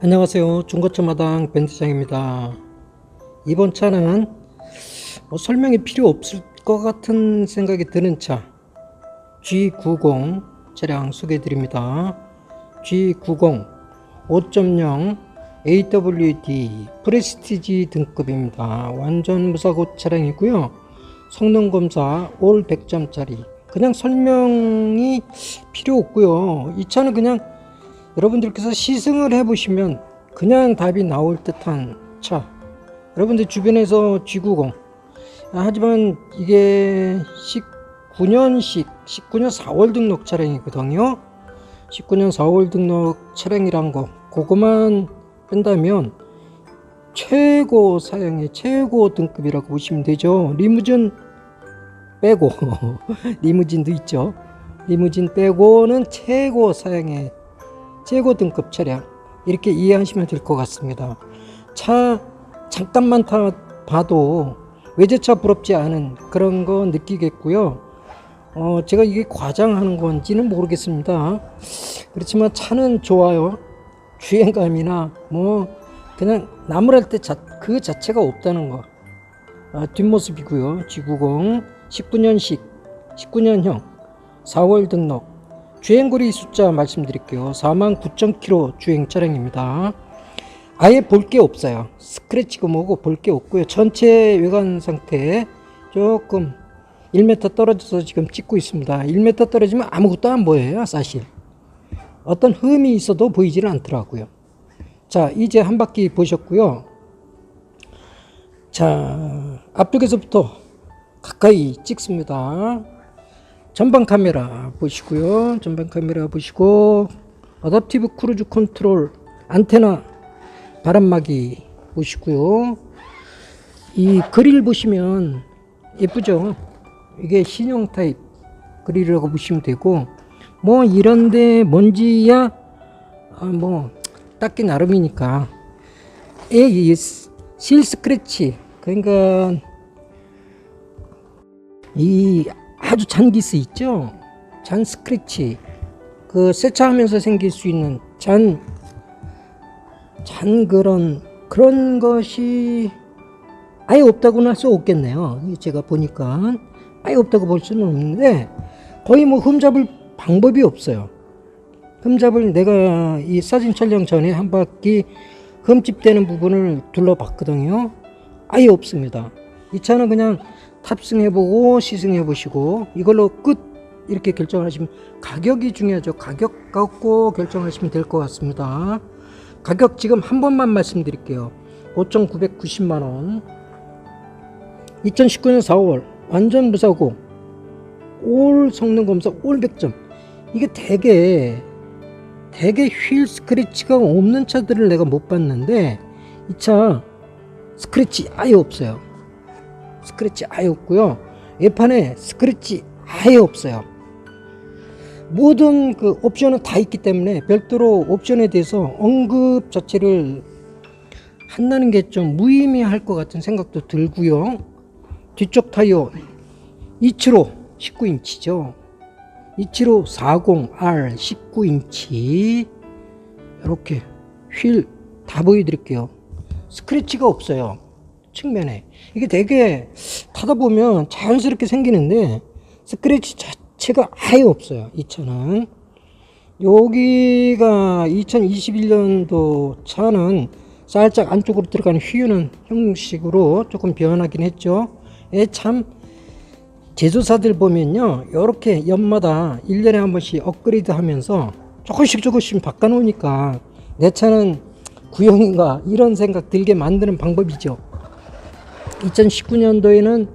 안녕하세요. 중고차 마당 벤트장입니다. 이번 차는 뭐 설명이 필요 없을 것 같은 생각이 드는 차 G90 차량 소개해 드립니다. G90 5.0 AWD 프레스티지 등급입니다. 완전 무사고 차량이고요. 성능 검사 올 100점짜리 그냥 설명이 필요 없고요. 이 차는 그냥 여러분들께서 시승을 해보시면 그냥 답이 나올 듯한 차. 여러분들 주변에서 G90. 아, 하지만 이게 19년식, 19년 4월 등록 차량이거든요. 19년 4월 등록 차량이란 거, 그거만 뺀다면 최고 사양의 최고 등급이라고 보시면 되죠. 리무진 빼고, 리무진도 있죠. 리무진 빼고는 최고 사양의 최고 등급 차량 이렇게 이해하시면 될 것 같습니다. 차 잠깐만 타 봐도 외제차 부럽지 않은 그런 거 느끼겠고요. 어, 제가 이게 과장하는 건지는 모르겠습니다. 그렇지만 차는 좋아요. 주행감이나 뭐 그냥 나무랄 때 그 자체가 없다는 거. 아, 뒷모습이고요. G90 19년식 19년형 4월 등록 주행거리 숫자 말씀드릴게요. 49,000km 주행 차량입니다. 아예 볼 게 없어요. 스크래치고 뭐고 볼 게 없고요. 전체 외관 상태 조금 1m 떨어져서 지금 찍고 있습니다. 1m 떨어지면 아무것도 안 보여요, 사실. 어떤 흠이 있어도 보이지는 않더라고요. 자, 이제 한 바퀴 보셨고요. 자, 앞쪽에서부터 가까이 찍습니다. 전방 카메라 보시고요. 전방 카메라 보시고 어댑티브 크루즈 컨트롤 안테나 바람막이 보시고요. 이 그릴 보시면 예쁘죠? 이게 신형 타입 그릴이라고 보시면 되고 뭐 이런데 먼지야 아, 뭐 닦기 나름이니까 에실 스크래치 그러니까 이 아주 잔 기스 있죠? 잔 스크래치. 그 세차하면서 생길 수 있는 잔, 잔 그런, 그런 것이 아예 없다고는 할 수 없겠네요. 제가 보니까. 아예 없다고 볼 수는 없는데, 거의 뭐 흠잡을 방법이 없어요. 흠잡을 내가 이 사진 촬영 전에 한 바퀴 흠집되는 부분을 둘러봤거든요. 아예 없습니다. 이 차는 그냥 탑승해보고 시승해보시고 이걸로 끝 이렇게 결정하시면 가격이 중요하죠. 가격 갖고 결정하시면 될 것 같습니다. 가격 지금 한 번만 말씀드릴게요. 5,990만원 2019년 4월 완전 무사고 올 성능 검사 올 100점 이게 되게 되게 휠 스크래치가 없는 차들을 내가 못 봤는데 이 차 스크래치 아예 없어요. 스크래치 아예 없고요. 외판에 스크래치 아예 없어요. 모든 그 옵션은 다 있기 때문에 별도로 옵션에 대해서 언급 자체를 한다는 게 좀 무의미할 것 같은 생각도 들고요. 뒤쪽 타이어 275 19인치죠. 275 40R 19인치 이렇게 휠 다 보여드릴게요. 스크래치가 없어요. 측면에 이게 되게 타다 보면 자연스럽게 생기는데 스크래치 자체가 아예 없어요 이 차는. 여기가 2021년도 차는 살짝 안쪽으로 들어가는 휘유는 형식으로 조금 변하긴 했죠. 참 제조사들 보면요 이렇게 연마다 1년에 한 번씩 업그레이드 하면서 조금씩 조금씩 바꿔 놓으니까 내 차는 구형인가 이런 생각 들게 만드는 방법이죠 2019년도에는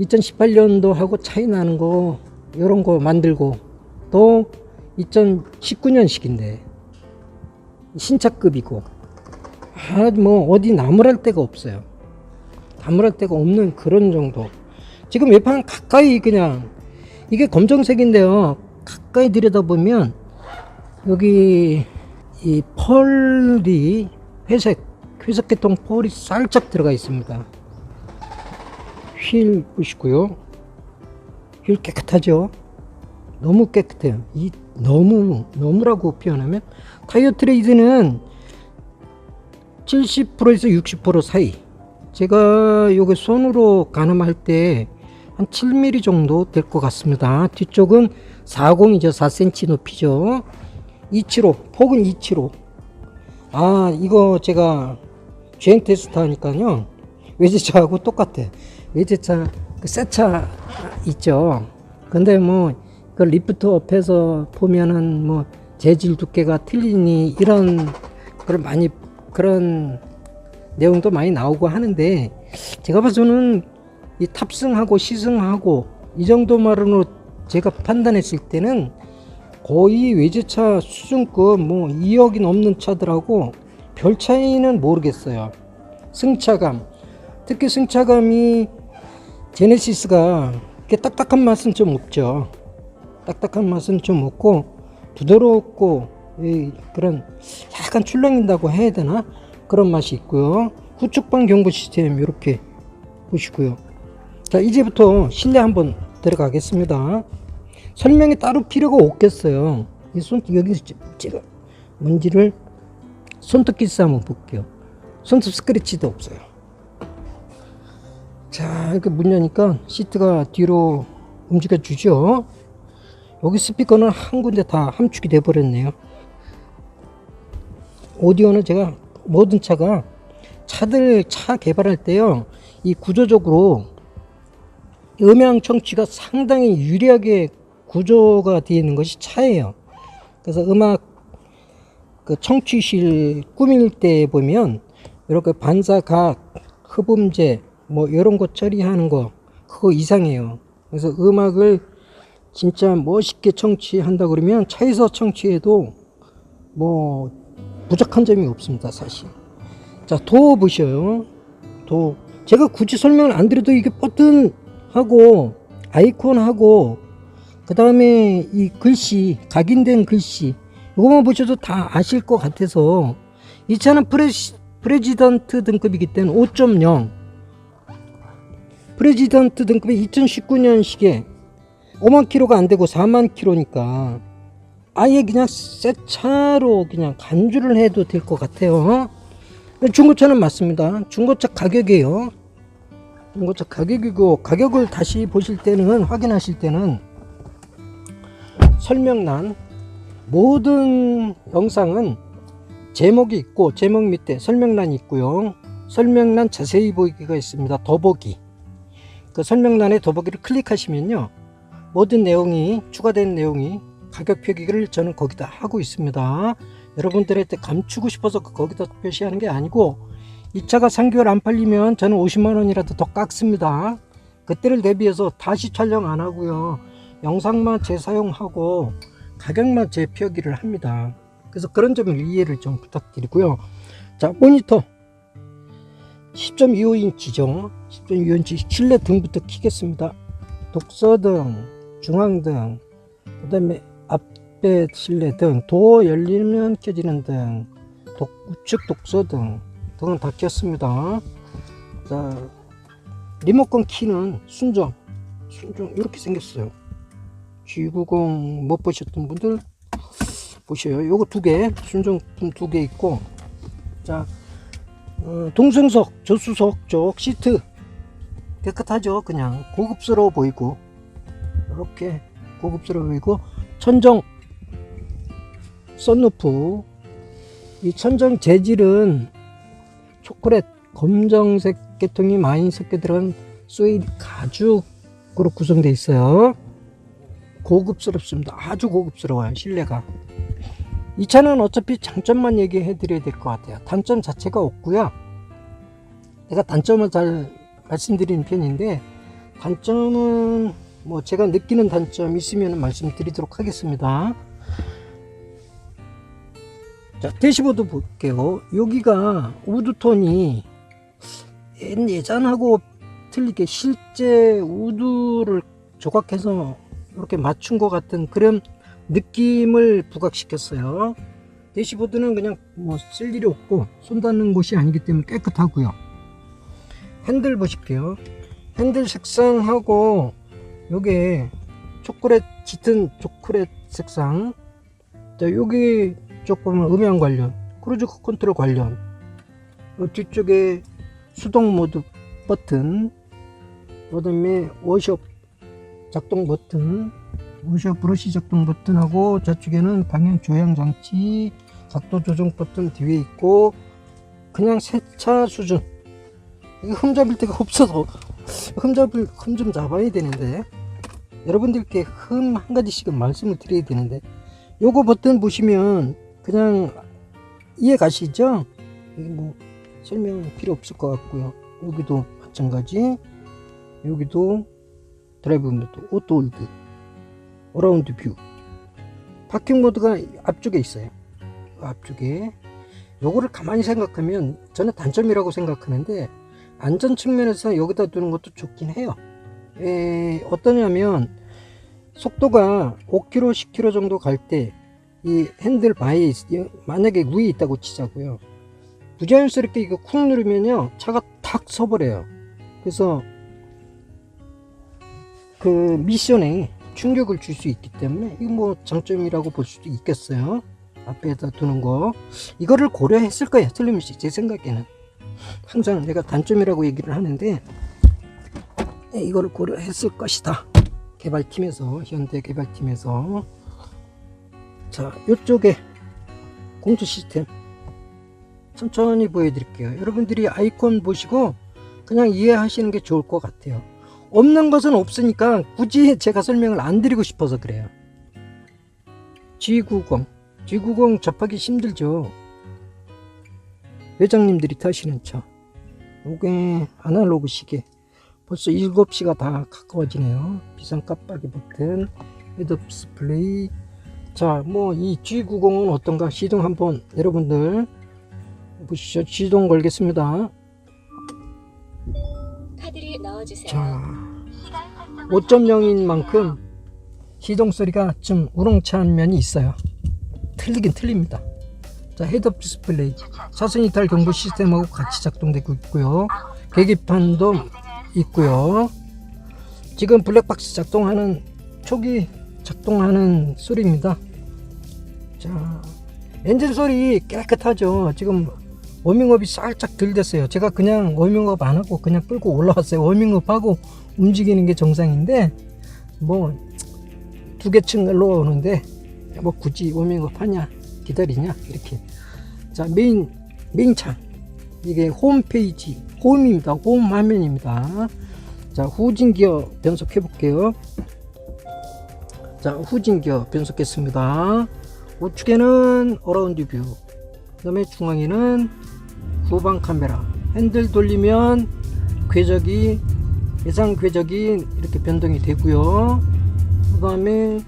2018년도하고 차이 나는 거 이런 거 만들고 또 2019년식인데 신차급이고 아뭐 어디 나무랄 데가 없어요. 나무랄 데가 없는 그런 정도. 지금 외판 가까이 그냥 이게 검정색인데요. 가까이 들여다보면 여기 이 펄이 회색 회색 계통 펄이 살짝 들어가 있습니다 휠 보시고요. 휠 깨끗하죠? 너무 깨끗해요. 이 너무 너무라고 표현하면 타이어 트레이드는 70%에서 60% 사이. 제가 요게 손으로 가늠할 때 한 7mm 정도 될 것 같습니다. 뒤쪽은 40이죠. 4cm 높이죠. 275. 폭은 275. 아, 이거 제가 주행 테스트 하니까요. 외제차하고 똑같아. 외제차, 그새차 있죠. 근데 뭐, 그 리프트 업에서 보면은 뭐, 재질 두께가 틀리니 이런, 그런 많이, 그런 내용도 많이 나오고 하는데, 제가 봐서는 이 탑승하고 시승하고 이 정도만으로 제가 판단했을 때는 거의 외제차 수준급 뭐 2억이 넘는 차들하고 별 차이는 모르겠어요. 승차감. 특히 승차감이 제네시스가 이렇게 딱딱한 맛은 좀 없죠. 딱딱한 맛은 좀 없고 부드럽고 이 그런 약간 출렁인다고 해야 되나 그런 맛이 있고요. 후측방 경고 시스템 이렇게 보시고요. 자 이제부터 실내 한번 들어가겠습니다. 설명이 따로 필요가 없겠어요. 이 손 여기 제가 먼지를 손톱 기스 한번 볼게요. 손톱 스크래치도 없어요. 자 이렇게 문 여니까 시트가 뒤로 움직여 주죠. 여기 스피커는 한 군데 다 함축이 돼 버렸네요. 오디오는 제가 모든 차가 차들 차 개발할 때요 이 구조적으로 음향 청취가 상당히 유리하게 구조가 되어 있는 것이 차예요. 그래서 음악 그 청취실 꾸밀 때 보면 이렇게 반사각, 흡음재 뭐 이런 거 처리하는 거 그거 이상해요. 그래서 음악을 진짜 멋있게 청취한다 그러면 차에서 청취해도 뭐 부족한 점이 없습니다 사실. 자도 보셔요. 도 제가 굳이 설명을 안 드려도 이게 버튼하고 아이콘하고 그 다음에 이 글씨 각인된 글씨 이거만 보셔도 다 아실 것 같아서 이 차는 프레시, 프레지던트 등급이기 때문에 5.0 프레지던트 등급이 2019년식에 5만 킬로가 안 되고 4만 킬로니까 아예 그냥 새 차로 그냥 간주를 해도 될 것 같아요. 중고차는 맞습니다. 중고차 가격이에요. 중고차 가격이고 가격을 다시 보실 때는 확인하실 때는 설명란 모든 영상은 제목이 있고 제목 밑에 설명란이 있고요. 설명란 자세히 보기가 있습니다. 더보기. 그 설명란에 더보기를 클릭하시면요. 모든 내용이 추가된 내용이 가격 표기를 저는 거기다 하고 있습니다. 여러분들한테 감추고 싶어서 거기다 표시하는 게 아니고 이 차가 3개월 안 팔리면 저는 50만 원이라도 더 깎습니다. 그때를 대비해서 다시 촬영 안 하고요. 영상만 재사용하고 가격만 재표기를 합니다. 그래서 그런 점을 이해를 좀 부탁드리고요. 자, 모니터 10.25인치죠. 10.25인치 실내 등부터 키겠습니다. 독서등, 중앙등, 그 다음에 앞에 실내 등, 도어 열리면 켜지는 등, 독, 우측 독서등 등은 다 켰습니다. 자, 리모컨 키는 순정, 순정 이렇게 생겼어요. G90 못 보셨던 분들 보셔요. 요거 두 개, 순정품 두 개 있고, 자, 어, 동승석, 조수석 쪽 시트 깨끗하죠. 그냥 고급스러워 보이고, 이렇게 고급스러워 보이고, 천정 썬루프. 이 천정 재질은 초콜릿 검정색 계통이 많이 섞여 들어간 스웨이드 가죽으로 구성되어 있어요. 고급스럽습니다. 아주 고급스러워요. 실내가. 이 차는 어차피 장점만 얘기해 드려야 될 것 같아요. 단점 자체가 없고요. 내가 단점을 잘 말씀드리는 편인데 단점은 뭐 제가 느끼는 단점 있으면 말씀드리도록 하겠습니다. 자, 대시보드 볼게요. 여기가 우드톤이 옛- 예전하고 틀리게 실제 우드를 조각해서 이렇게 맞춘 것 같은 그런 느낌을 부각시켰어요. 대시보드는 그냥 뭐 쓸 일이 없고 손 닿는 곳이 아니기 때문에 깨끗하고요. 핸들 보실게요. 핸들 색상하고 요게 초콜릿 짙은 초콜릿 색상. 자, 여기 조금 음향 관련, 크루즈 컨트롤 관련. 어, 뒤쪽에 수동 모드 버튼 그 다음에 워셔 작동 버튼 워셔 브러쉬 작동 버튼하고 저쪽에는 방향 조향 장치 각도 조정 버튼 뒤에 있고 그냥 세차 수준 흠 잡을 데가 없어서 흠 잡을 흠 좀 잡아야 되는데 여러분들께 흠 한 가지씩은 말씀을 드려야 되는데 요거 버튼 보시면 그냥 이해 가시죠? 여기 뭐 설명 필요 없을 것 같고요. 여기도 마찬가지. 여기도 드라이브 모드, 오토 홀드, 어라운드 뷰. 파킹 모드가 앞쪽에 있어요. 앞쪽에. 요거를 가만히 생각하면 저는 단점이라고 생각하는데 안전 측면에서 여기다 두는 것도 좋긴 해요. 에, 어떠냐면 속도가 5km, 10km 정도 갈 때 이 핸들 바에 있- 만약에 위에 있다고 치자고요. 부자연스럽게 이거 쿵 누르면요 차가 탁 서버려요. 그래서 그 미션에 충격을 줄 수 있기 때문에 이거 뭐 장점이라고 볼 수도 있겠어요. 앞에다 두는 거 이거를 고려했을 거예요. 틀림없이 제 생각에는 항상 내가 단점이라고 얘기를 하는데 예, 이거를 고려했을 것이다. 개발팀에서 현대 개발팀에서 자 이쪽에 공조 시스템 천천히 보여드릴게요. 여러분들이 아이콘 보시고 그냥 이해하시는 게 좋을 것 같아요. 없는 것은 없으니까 굳이 제가 설명을 안 드리고 싶어서 그래요. G90 G90 접하기 힘들죠. 회장님들이 타시는 차. 요게 아날로그 시계. 벌써 7시가 다 가까워지네요. 비상 깜빡이 버튼, 헤드업 디스플레이. 자, 뭐 이 G90은 어떤가 시동 한번 여러분들 보시죠. 시동 걸겠습니다. 카드를 넣어주세요. 자, 5.0인 만큼 시동 소리가 좀 우렁찬 면이 있어요. 틀리긴 틀립니다. 자, 헤드업 디스플레이 사선 이탈 경보 시스템하고 같이 작동되고 있고요. 계기판도 있고요. 지금 블랙박스 작동하는 초기 작동하는 소리입니다. 자, 엔진 소리 깨끗하죠. 지금 워밍업이 살짝 덜 됐어요. 제가 그냥 워밍업 안 하고 그냥 끌고 올라왔어요. 워밍업 하고 움직이는 게 정상인데 뭐 두 개층 올라오는데 뭐 굳이 워밍업 하냐 기다리냐 이렇게 자 메인 메인 창 이게 홈페이지 홈입니다. 홈 화면입니다. 자 후진 기어 변속해 볼게요. 자 후진 기어 변속했습니다. 우측에는 어라운드 뷰그 다음에 중앙에는 후방 카메라 핸들 돌리면 궤적이 예상 궤적이 이렇게 변동이 되고요 그 다음에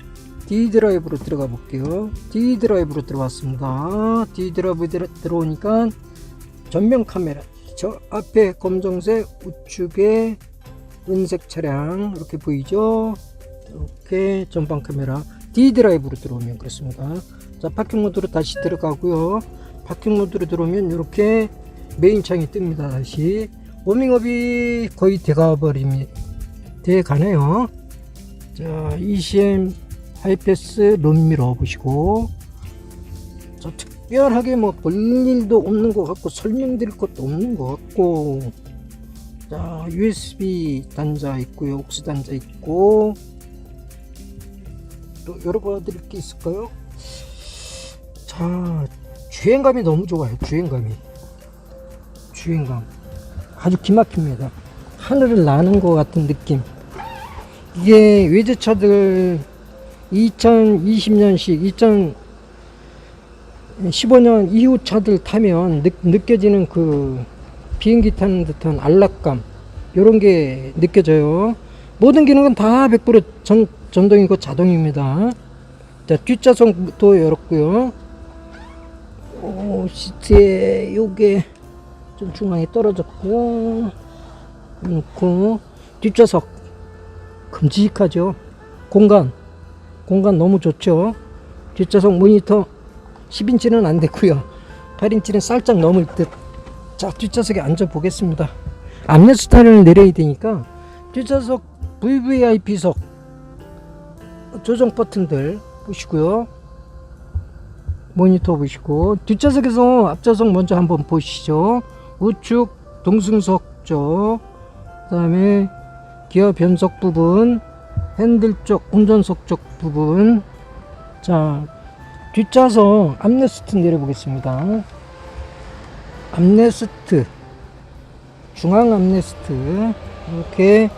D 드라이브로 들어가 볼게요. D 드라이브로 들어왔습니다. D 드라이브 들어, 들어오니까 전면 카메라. 저 앞에 검정색 우측에 은색 차량 이렇게 보이죠? 이렇게 전방 카메라. D 드라이브로 들어오면 그렇습니다. 자 파킹 모드로 다시 들어가고요. 파킹 모드로 들어오면 이렇게 메인 창이 뜹니다 다시. 워밍업이 거의 돼가 버림이 돼 가네요. 자 ECM 하이패스 론미러 보시고 자 특별하게 뭐 볼 일도 없는 것 같고 설명드릴 것도 없는 것 같고 자 USB 단자 있고요 옥스 단자 있고 또 열어봐 드릴 게 있을까요? 자 주행감이 너무 좋아요 주행감이. 주행감. 아주 기막힙니다. 하늘을 나는 것 같은 느낌. 이게 외제차들 2020년식 2015년 이후 차들 타면 느, 느껴지는 그 비행기 타는 듯한 안락감 이런 게 느껴져요 모든 기능은 다 100% 전, 전동이고 자동입니다 자 뒷좌석도 열었고요 오, 시트에 요게 좀 중앙에 떨어졌고요. 놓고 뒷좌석 큼직하죠. 공간 공간 너무 좋죠. 뒷좌석 모니터 10인치는 안 됐고요. 8인치는 살짝 넘을 듯. 자 뒷좌석에 앉아 보겠습니다. 앞내 스타일을 내려야 되니까 뒷좌석 VVIP석 조정 버튼들 보시고요. 모니터 보시고 뒷좌석에서 앞좌석 먼저 한번 보시죠 우측 동승석 쪽, 그 다음에 기어 변속 부분, 핸들 쪽, 운전석 쪽 부분. 자, 뒷좌석 암레스트 내려보겠습니다. 암레스트, 중앙 암레스트, 이렇게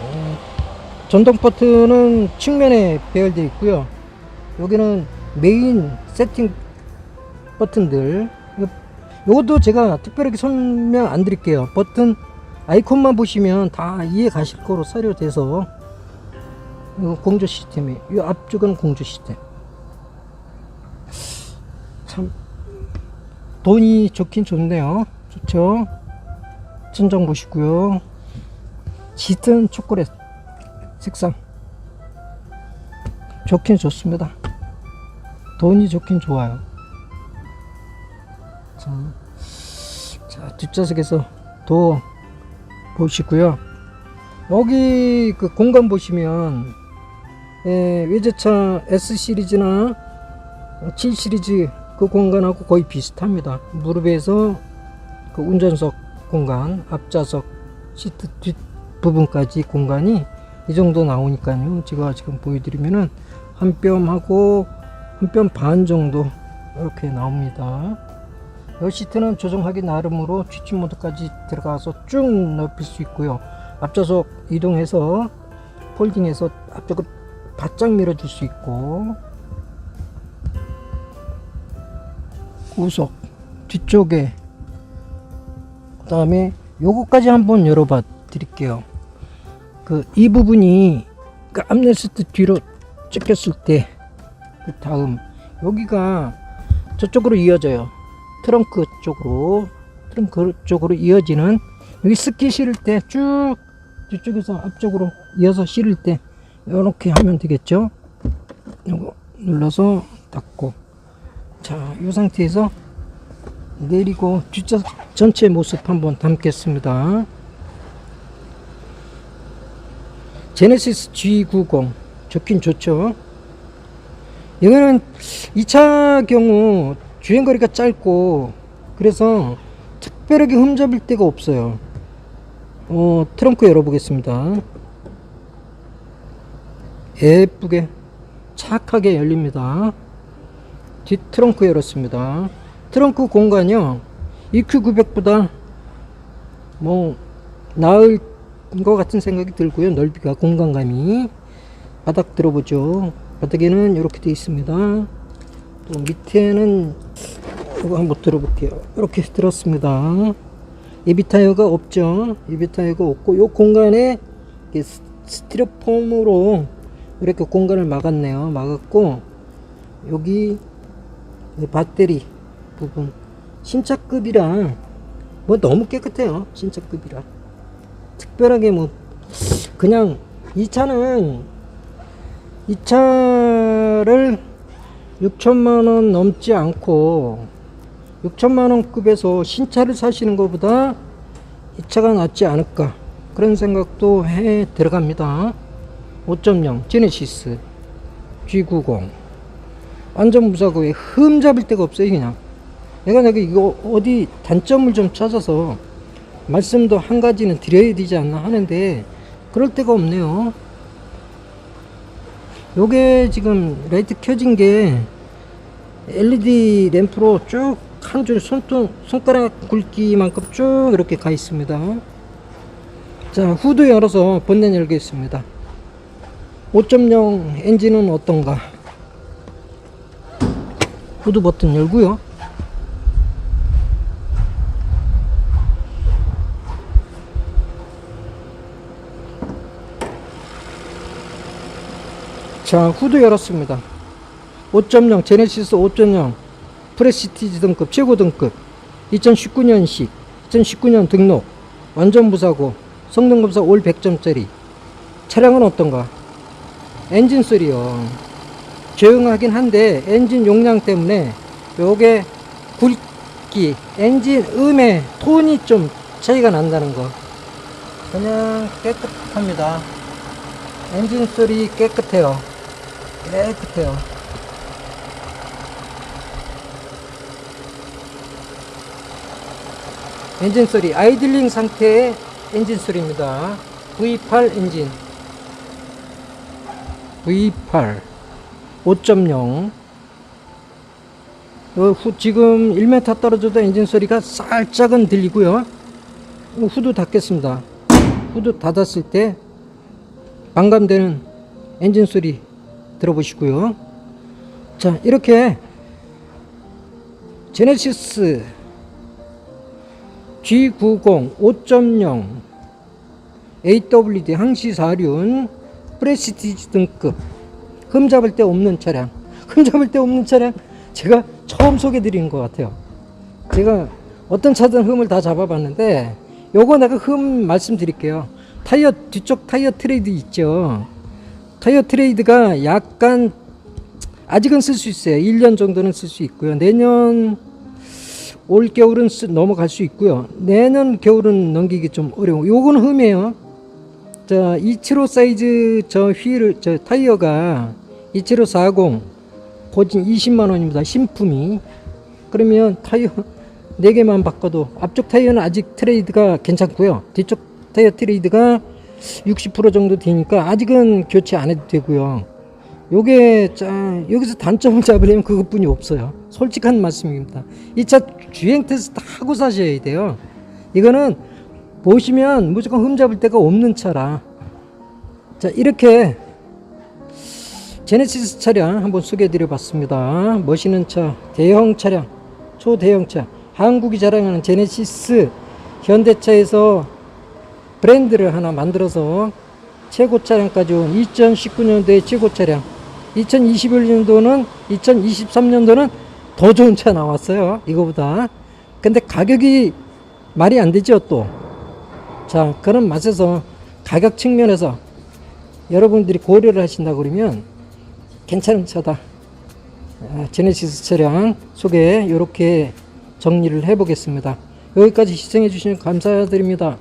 어, 전동 버튼은 측면에 배열되어 있고요. 여기는 메인 세팅 버튼들. 요- 요것도 제가 특별하게 설명 안 드릴게요. 버튼 아이콘만 보시면 다 이해 가실 거로 사료돼서 공조 시스템이 이 앞쪽은 공조 시스템. 참 돈이 좋긴 좋네요. 좋죠? 천장 보시고요. 짙은 초콜릿 색상 좋긴 좋습니다. 돈이 좋긴 좋아요. 자, 자 뒷좌석에서 도 보시고요. 여기 그 공간 보시면 예, 외제차 S 시리즈나 7 시리즈 그 공간하고 거의 비슷합니다. 무릎에서 그 운전석 공간, 앞좌석 시트 뒷 부분까지 공간이 이 정도 나오니까요. 제가 지금 보여드리면은 한 뼘하고 한 뼘 반 정도 이렇게 나옵니다. 이 시트는 조정하기 나름으로 취침 모드까지 들어가서 쭉 넓힐 수 있고요. 앞좌석 이동해서 폴딩해서 앞쪽을 바짝 밀어줄 수 있고 구석 뒤쪽에 그 다음에 요거까지 한번 열어봐 드릴게요. 그 이 부분이 그 암레스트 뒤로 찍혔을 때 그 다음 여기가 저쪽으로 이어져요. 트렁크 쪽으로 트렁크 쪽으로 이어지는 여기 스키 실을 때 쭉 뒤쪽에서 앞쪽으로 이어서 실을 때 이렇게 하면 되겠죠. 요거 눌러서 닫고 자, 이 상태에서 내리고 뒷좌석 전체 모습 한번 담겠습니다. 제네시스 G90 좋긴 좋죠. 이거는 이차 경우 주행거리가 짧고 그래서 특별하게 흠잡을 데가 없어요. 어, 트렁크 열어보겠습니다. 예쁘게 착하게 열립니다. 뒷 트렁크 열었습니다. 트렁크 공간이요. EQ900보다 뭐 나을 것 같은 생각이 들고요. 넓이가 공간감이 바닥 들어보죠. 바닥에는 이렇게 되어 있습니다. 또 밑에는 이거 한번 들어볼게요. 이렇게 들었습니다. 예비 타이어가 없죠. 예비 타이어가 없고 이 공간에 스티로폼으로 이렇게 공간을 막았네요. 막았고 여기 이 배터리 부분 신차급이라 뭐 너무 깨끗해요. 신차급이라 특별하게 뭐 그냥 이 차는 이 차를 6천만 원 넘지 않고 6천만 원 급에서 신차를 사시는 것보다 이 차가 낫지 않을까 그런 생각도 해 들어갑니다. 5.0 제네시스 G90 완전 무사고에 흠 잡을 데가 없어요 그냥. 내가 내가 이거 어디 단점을 좀 찾아서 말씀도 한 가지는 드려야 되지 않나 하는데 그럴 데가 없네요. 요게 지금 라이트 켜진 게 LED 램프로 쭉 한 줄 손톱 손가락 굵기만큼 쭉 이렇게 가 있습니다. 자 후드 열어서 본넷 열겠습니다 5.0 엔진은 어떤가? 후드 버튼 열고요. 자 후드 열었습니다. 5.0 제네시스 5.0 프레시티지 등급 최고 등급 2019년식 2019년 등록 완전 무사고 성능 검사 올 100점짜리. 차량은 어떤가 엔진 소리요. 조용하긴 한데 엔진 용량 때문에 요게 굵기 엔진 음의 톤이 좀 차이가 난다는 거. 그냥 깨끗합니다. 엔진 소리 깨끗해요. 깨끗해요. 엔진 소리 아이들링 상태의 엔진 소리입니다. V8 엔진 V8 5.0 어, 후, 지금 1m 떨어져도 엔진 소리가 살짝은 들리고요. 어, 후드 닫겠습니다. 후드 닫았을 때 반감되는 엔진 소리 들어보시고요. 자, 이렇게 제네시스 G90 5.0 AWD 항시 사륜 프레시티지 등급 흠 잡을 데 없는 차량 흠 잡을 데 없는 차량 제가 처음 소개 드리는 것 같아요 제가 어떤 차든 흠을 다 잡아봤는데 요거 내가 흠 말씀드릴게요 타이어 뒤쪽 타이어 트레이드 있죠 타이어 트레이드가 약간 아직은 쓸 수 있어요 1년 정도는 쓸 수 있고요 내년 올 겨울은 쓰- 넘어갈 수 있고요. 내년 겨울은 넘기기 좀 어려워. 요거는 흠이에요. 자, 275 사이즈 저 휠을 저 타이어가 2740 고진 20만 원입니다. 신품이. 그러면 타이어 4개만 바꿔도 앞쪽 타이어는 아직 트레이드가 괜찮고요. 뒤쪽 타이어 트레이드가 60% 정도 되니까 아직은 교체 안 해도 되고요. 요게 자 여기서 단점을 잡으려면 그것뿐이 없어요. 솔직한 말씀입니다. 이 차 주행 테스트 하고 사셔야 돼요. 이거는 보시면 무조건 흠잡을 데가 없는 차라. 자 이렇게 제네시스 차량 한번 소개해 드려 봤습니다. 멋있는 차, 대형 차량, 초대형 차. 한국이 자랑하는 제네시스 현대차에서 브랜드를 하나 만들어서 최고 차량까지 온 2019년도의 최고 차량 2021년도는 2023년도는 더 좋은 차 나왔어요 이거보다 근데 가격이 말이 안 되죠 또 자 그런 맛에서 가격 측면에서 여러분들이 고려를 하신다 그러면 괜찮은 차다. 아, 제네시스 차량 소개 이렇게 정리를 해 보겠습니다. 여기까지 시청해 주시면 감사드립니다